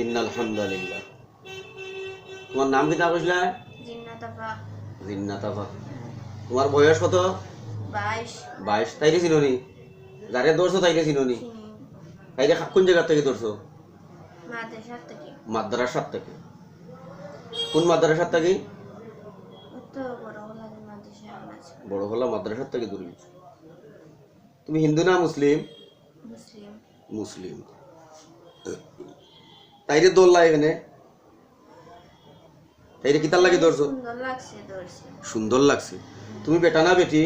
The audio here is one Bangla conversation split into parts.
ইন্নাল হামদালিল্লাহ তোমার নাম কিতা কইছিলা জিন্নাত আপা জিন্নাত আফা তোমার বয়স কত? বাইশ। তাইরে চিননি যারে তাইরে চিননি চিনি তাইরে কোন জায়গা থেকে ধরছো? মাদ্রাসার থেকে। কোন মাদ্রাসার থেকে? বড় হলা মাদ্রাসার থেকে দূরে তুমি হিন্দু না মুসলিম? মুসলিম। মুসলিম। তাইরে দোল্লা এখানে। তাইরে কিতার লাগে ধরছো সুন্দর লাগছে তুমি বেটা না বেটি?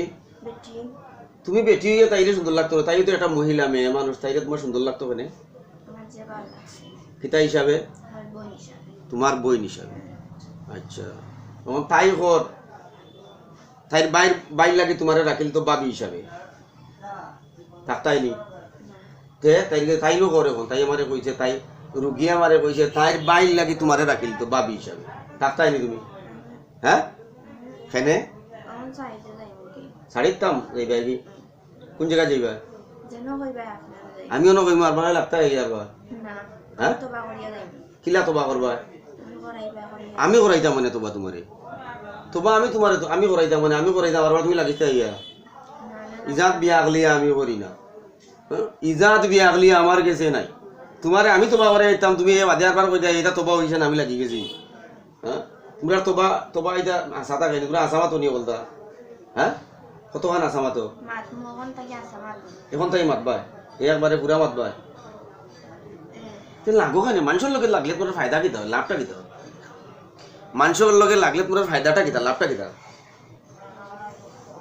তুমি বেটি হইয়া তাইরে সুন্দর লাগতো। তাই তো একটা মহিলা মেয়ে মানুষ তাইরে তোমার সুন্দর লাগতো কেন? ভালো কিতা হিসাবে? তোমার বই হিসাবে। আচ্ছা। তখন তাই কর তাই বাইর বাইর লাগে তোমারে রাখিল তো বাবি হিসাবে। থাকতাইনি না। তে তাই তাইও করে এখন তাই আমারে কইছে তাই। রুগী আমারে কইছে তাই বাইর লাগি তোমারে রাখিল তো বাবি হিসাবে। থাকতাইনি তুমি? হ্যাঁ? খেনে? চাইতে কি এই বাইবি কোন জায়গায় যাইবা? আপনারা যাই। আমিও নকই মার বাড়াই লাগতা হয়ে? যাবা হ্যাঁ? কিলা তোবা করবা? আমি করাইতাম মানে তোবা তোমারে। তোবা আমি তোমারে আমি করাইতাম মানে আমি করাইতাম আর তুমি লাগিতে ইয়া না না ইজাত বিয়া আগলিয়া আমি করি না। হ্যাঁ? ইজাত বিয়া আগলিয়া আমার গেছে নাই। তোমারে আমি তোবা করে আইতাম তুমি বাদিয়ার পার কই দেয় এটা তোবা হইছে না আমি লাগি গেছি। হ্যাঁ? তোমরা তোবা তোবা এটা আসাতা খাইনি তোমরা আসামা তো নিয়ে বলতা? হ্যাঁ? কতখান আসামা তো এখন তাই মাতবা একবারে পুরা মাতবা তে লাগো কেন? মানুষের লগে লাগলে তোমার ফায়দা কি দাও লাভটা কি দাও মানুষের লগে লাগলে তোমার ফায়দাটা কি দাও লাভটা কি দাও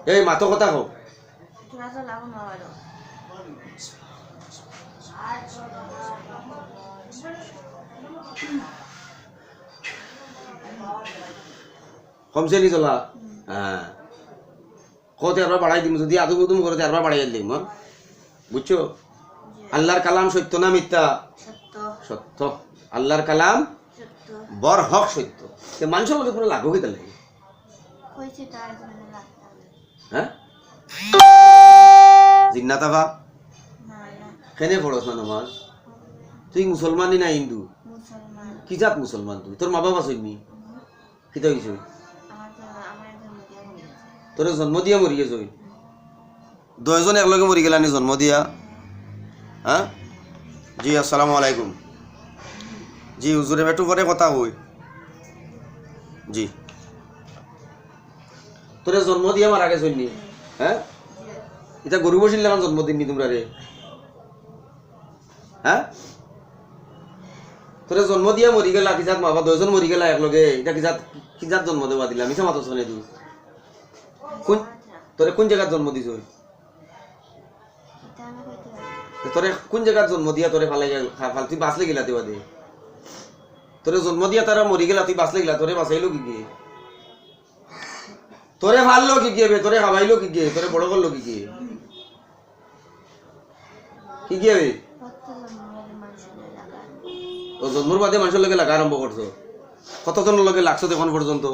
এই মাতো কথা হোক কমছে নি চলা হ্যাঁ কত একবার বাড়াই দিম যদি আদু বুদুম করে একবার বাড়াই দিম? বুঝছ? আল্লাহর কালাম সত্য না মিথ্যা? সত্য। আল্লাহর কালাম বর হক সত্য। তে মানুষের লগে কোনো লাগো কি তাহলে হ্যাঁ? জিন্নাতা ভা না না কেনে পড়স না নমাজ তুই মুসলমানই না হিন্দু? মুসলমান কি জাত মুসলমান তুই? তোর মা বাবা শুননি কিতা হয়ে গেছে তোর জন্ম দিয়া মরি গেছ দশজন একলগে মরি গেলানি জন্ম দিয়া। হ্যাঁ জি আসসালামু আলাইকুম। জি হুজুরে বেটু পরে কথা হই জি। তোরে জন্ম দিয়া মারা গেছ হ্যাঁ এটা গরু বসিল জন্মদিন নি তোমরা রে হ্যাঁ? তোরে জন্ম দিয়া মরি গেলা, কিজাত মা বাবা দশজন মরি গেলা একলগে। এটা কিজাত কিজাত জন্ম দেওয়া দিলা? মিছা মাতো শোনে তুই কোন? তোরে কোন জায়গার জন্ম দিছ। তোরে কোন জায়গার জন্ম দিয়া তোরে ফালাই ফাল, তুই বাঁচলে গেলা দেওয়া দে। তোরে জন্ম দিয়া তারা মরি গেলা, তুই বাঁচলে গেলা তোরে বাঁচাইলো কি গিয়ে তোরে ভাললো কি গিয়ে তোরে খাবাইলো কি গিয়ে তোরে বড় করল কি গিয়ে কি গিয়ে ও জন্মর বাদে মানুষের লগে লাগা আরম্ভ করছ কতজনের লগে লাগছো তো এখন পর্যন্ত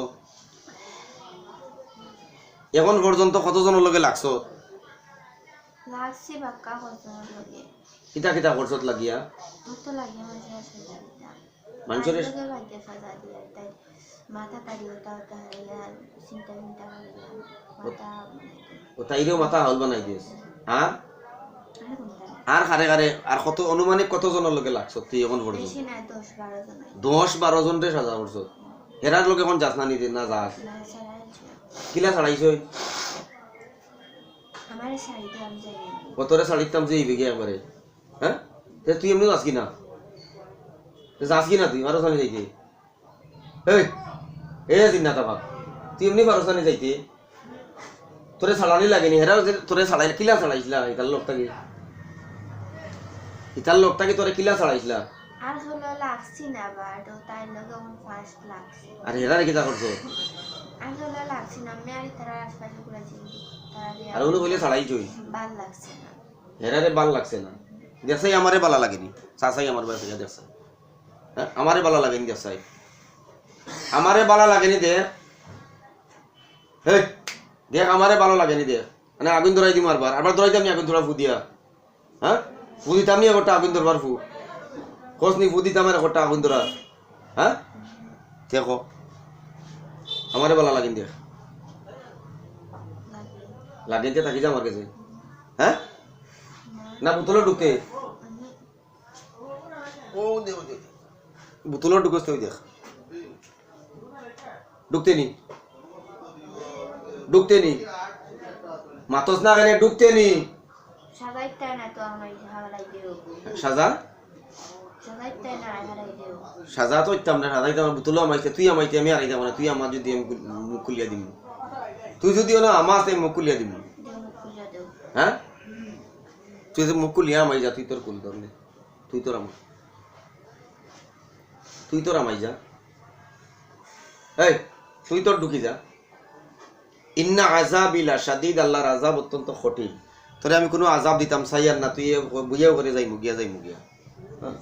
এখন পর্যন্ত কতজনের লগে? লাগছো কিতা করছ লাগিয়া? তো মানুষের মাথা হাউল বানাই দিয়েছ। হ্যাঁ আর হারে হারে আর কত অনুমানিক কতজনের লগে লাগছো? তুই এখন পর্যন্ত দশ বারো জন বারো জনরে সাজা করছ হেরার লোক এখন যাস না নিতে না যাস? না কিলা ছাড়াইছ কতরে ছাড়িতাম যে গিয়ে একবারে হ্যাঁ? তুই এমনি যাস কি না তে যাস কি না তুই? আরও সানি যাইতে। এই এ জিন্না তা ভাব তুই এমনি পারো সানি যাইতে। তোরে ছাড়ানি লাগেনি। হেরা তোরে ছাড়াই কিলা ছাড়াইছিলা? ইতার লোকটাকে ইতার লোকটাকে তোরে কিলা ছাড়াইছিলা? আর হলো লাগছি না বাট ও তাই লগে আমার ফার্স্ট লাগছে। আর হেরা কিতা করছ? আর হলো লাগছি না আমি আর তারা আশপাশে ঘুরেছি তারা আর ছাড়াইছই? ভালো লাগছে না। হেরারে ভালো লাগছে না। দেশাই আমারে বালা লাগেনি। চাচাই আমার বাড়ি থেকে দেশাই। হ্যাঁ আমারে বালা লাগেনি দেশাই। আমারে বালা লাগেনি হে দেখ আমারে ভালো লাগেনি দেখ মানে আগুন ধরাই দিম আরবার। আরবার ধরাই আমি আগুন ধরা ফু দিয়া হ্যাঁ? ফু দিতাম নি একটা আগুন ধরবার ফু খোঁজ নি ফুদি তামার একটা আগুন ধরা হ্যাঁ দেখো আমারে বলা লাগিন দেখ লাগে লাগিন দিয়ে থাকি যা আমার কাছে। হ্যাঁ না বোতলে দে বোতলে ঢুকতে ওই দেখ। ঢুকতে নি? ঢুকতে নি? মাতস না কেন? ঢুকতে নি? সাজা? তো ইত্যাম না, সাজা বোতলে আমাইছে তুই আমাইতে আমি আর না, তুই আমার যদি আমি মুখ খুলিয়া তুই না, আমার মুখ খুলিয়া হ্যাঁ? তুই মুখ খুলিয়া আমাই যা, তুই তোর কুল নে। তুই তোর আমার। তুই তোর আমাই যা। এই, তুই তোর ঢুকি যা। ইন্না আজাব ইলা সাদিদ আল্লাহর আজাব অত্যন্ত কঠিন। তোরে আমি কোনো আজাব দিতাম চাইয়ার না, তুই বুঝিয়াও করে যাই মুগিয়া যাই মুগিয়া হ্যাঁ?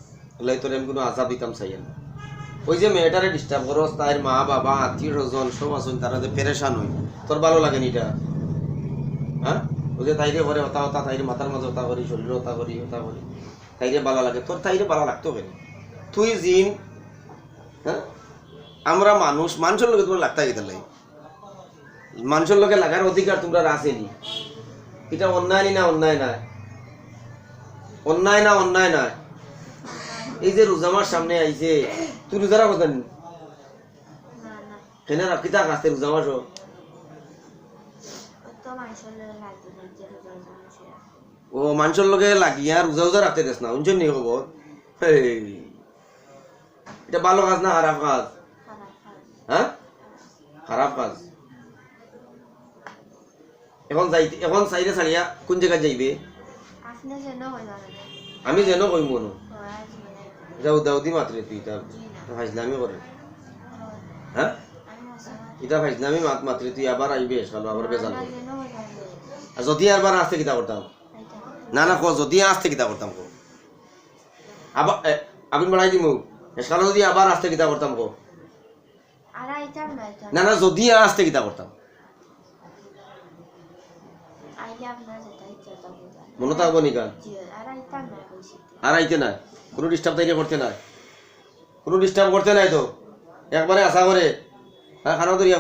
তোরে আমি কোনো আজাব দিতাম চাইয়ার না। ওই যে মেয়েটারে ডিস্টার্ব করস তার মা, বাবা, আত্মীয় স্বজন, সব আসুন তারা যে পেরেশান হই। তোর ভালো লাগে নি এটা? হ্যাঁ? ওই যে তাইরে ঘরে হতা হতা তাইরে মাথার মাঝে হতা করি, শরীরে হতা করি হতা করি। তাইরে ভালো লাগে, তোর তাইরে ভালো লাগতো কেন? তুই জিন হ্যাঁ? আমরা মানুষ, মানুষের লোকে তোমার লাগতা গেতে লাগে? মানুষের লোকে লাগার অধিকার তোমরা আসেনি এটা অন্যায়নি না অন্যায় না অন্যায় না অন্যায় না এই যে রোজামার সামনে আইছে তুই রোজারা কথা না না কেন কাছে রোজামার সব তো মানুষের লাগে না যে রোজা মানুষের ও মানুষের লগে লাগিয়া রোজা রোজা রাখতে দেস না শুনছেন নি খবর? এটা ভালো কাজ না খারাপ কাজ। হ্যাঁ? খারাপ কাজ। এখন যাইতে এখন চাইরে ছাড়িয়া কোন জায়গায় যাইবে? আপনি যেন হইবা না আমি যেন কই মনো। যাও দাউদি মাত্রে তুই তা ফাইজলামি করে হ্যাঁ। এটা ফাইজলামি মাত মাত্রে তুই আবার আইবে সালো আবার বেজাল আর যদি আবার আসতে কিতা করতাম না না কো যদি আসতে কিতা করতাম কো? আবার আমি বাড়াই দিমু এসকালে যদি আবার আসতে কিতা করতাম কো? না না যদি আসতে কিতা করতাম মনে থাকব নি গান জি আর আইতাম না কোনো ডিস্টার্ব তাইকে করতে নাই। কোনো ডিস্টার্ব করতে নাই তো, একবারে আশা করে। হ্যাঁ খানো দরিয়া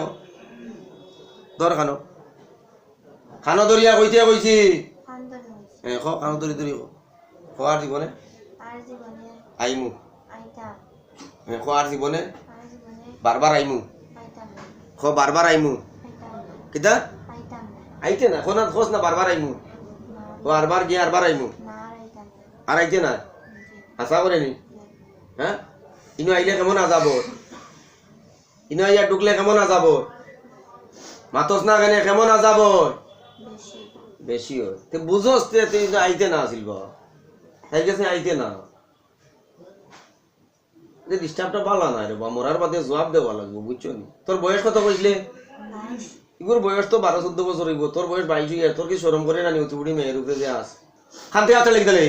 ধর খানো। খানো দরিয়া কইতে কইছি। এ, খ, খানো দরি দরি খোয়ার জীবনে আইমু। এ খোয়ার জীবনে বারবার আইমু। খ বারবার আইমু। কিতা আইতে না খোনা খোস না, বারবার আইমু। না বারবার গিয়ে আরবার আইমু। আর আইতে না? আশা করে নি হ্যাঁ? ইনো আইলে কেমন আজাব? ইনো আইয়া ঢুকলে কেমন আজাব? মাতস না কেনে কেমন আজাব? বেশি হয়। তে বুঝোস তুই আইতে না আসিল তাই গেছে আইতে না। ডিস্টার্বটা ভালো না রে বা, মরার বাদে জবাব দেওয়া লাগবে, বুঝছ তোর বয়স কত কইলে? ইগুর বয়স তো বারো চোদ্দ বছর হইব। তোর বয়স বাইশ হইয়া তোর কি সরম করে না নি উঠি মেয়ের উপরে যে আস? খানতে হাতে লেগে দিলে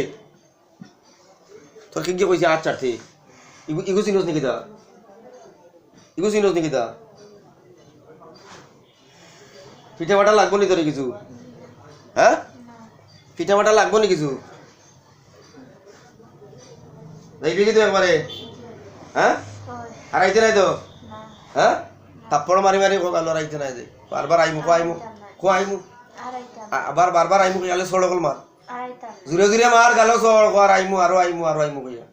তোর কি গিয়ে কইছে? আট চারতে ইগু চিনোস নাকি তা ইগু চিনোস নাকি তা পিঠা বাটা লাগবো নি তোর কিছু? হ্যাঁ? পিঠা বাটা লাগবো নি কিছু? যাইবি কি তুই একবারে? হ্যাঁ? আর আইতে নাই তো? হ্যাঁ? থাপ্পড় মারি মারি গালো আর আইতে নাই যে। বারবার আইমু কো আইমু কো আইমু আবার বারবার আইমু কইলে সড় কল মার জুরে জুরে মার গালো সড় কো আর আইমু আরও আইমু আরও আইমু কইয়া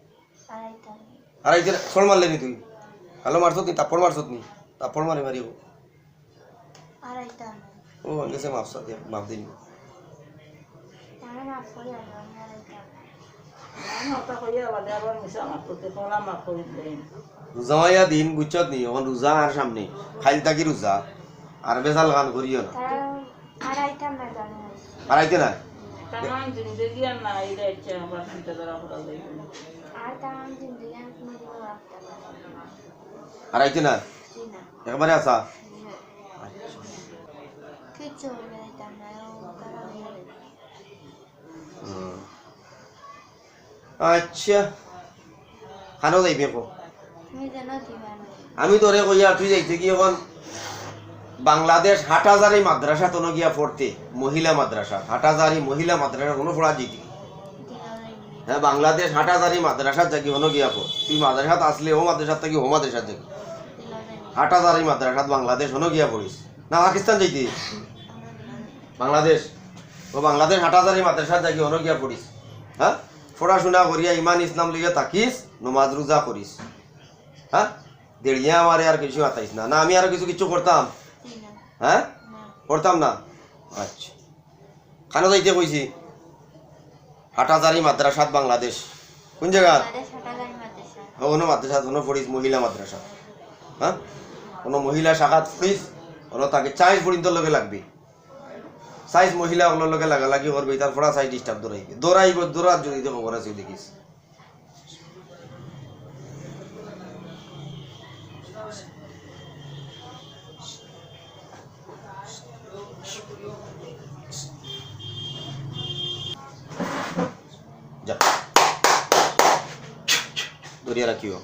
আর আইতে সড় মারলে নি তুই গালো মারছত নি তাপ্পড় মারছত নি? তাপ্পড় মারি মারি ও গেছে মাফ সাথে মাফ দিন মাফ করি আর মাইয়া দিন বুঝছত নি এখন রোজা আর সামনে খাইল থাকি রোজা আর বেজাল গান করিও না আইতাম না আইতে না জিন্দগি আর না এটা ইচ্ছা আবার চিন্তাধারা করা যায় আর তার জিন্দগি আমি কোনোদিনও রাখতাম না আর আইতে না জি না একবারে আসা কিচ্ছু হইলে আইতাম না ও তারা হইলে হুম। আচ্ছা। খানো যাইবে কো আমি তোরে কইয়া তুই যাইতে কি এখন বাংলাদেশ হাটাজারি মাদ্রাসা তো গিয়া পড়তে মহিলা মাদ্রাসা হাটাজারি মহিলা মাদ্রাসা কোনো পড়া না হ্যাঁ বাংলাদেশ হাটাজারি মাদ্রাসাত জাগি হনো গিয়া পর তুই মাদ্রাসাত আসলে ও মাদ্রাসাত থাকি ও মাদ্রাসাত জাগি হাটাজারি মাদ্রাসাত বাংলাদেশ হনো গিয়া পড়িস না পাকিস্তান যাইতি বাংলাদেশ। ও বাংলাদেশ হাটাজারি মাদ্রাসাত জাগি হনো গিয়া পড়িস হ্যাঁ পড়াশোনা করিয়া ইমান ইসলাম লিগে থাকিস নমাজ রোজা করিস হ্যাঁ দেড়িয়া আমারে আর কিছু আতাইস না। না, আমি আর কিছু কিছু করতাম হ্যাঁ করতাম না? আচ্ছা। কেন যাইতে কইছি হাটাজারি মাদ্রাসাত বাংলাদেশ। কোন জায়গা কোনো মাদ্রাসা কোনো পড়িস মহিলা মাদ্রাসা হ্যাঁ কোনো মহিলা শাখাত পড়িস কোনো তাকে চাইজ পর্যন্ত লগে লাগবে। সাইজ মহিলা ওগুলোর লগে লাগা লাগি করবে তার পড়া সাইজ ডিস্টার্ব দৌড়াইবে দৌড়াইব দৌড়ার যদি খবর আছে দেখিস রাখিও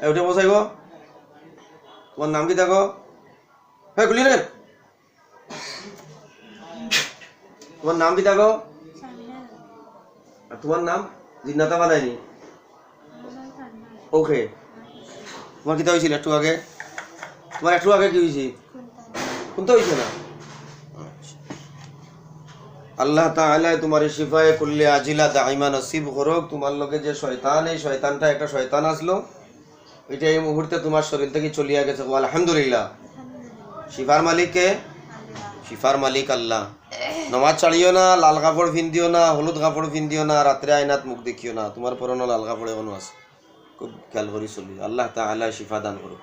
উঠে বসাই গো। তোমার নাম কি? দেখো হ্যাঁ গুলি রে তোমার নাম কি? দেখো তোমার নাম? জিন্নাতা বানায়নি ওকে তোমার কিতা হয়েছিল একটু আগে। তোমার একটু আগে কি হয়েছে শুনতে হয়েছে না? আল্লাহ তাআলা তোমার শিফায়ে কুল্লি আজিলা দাইমা নসিব করুক তোমার লগে যে শয়তান এই শয়তানটা একটা শয়তান আসলো এটা এই মুহূর্তে তোমার শরীর থেকে চলিয়া গেছে। আলহামদুলিল্লাহ। শিফার মালিককে শিফার মালিক আল্লাহ। নমাজ ছাড়িও না লাল কাপড় ফিন্দিও না হলুদ কাপড় ফিন্দিও না রাত্রে আয়নাত মুখ দেখিও না। তোমার পরনো লাল কাপড় এখনও আছে। খুব খেয়াল করি চলি। আল্লাহ তাহলে শিফা দান করুক।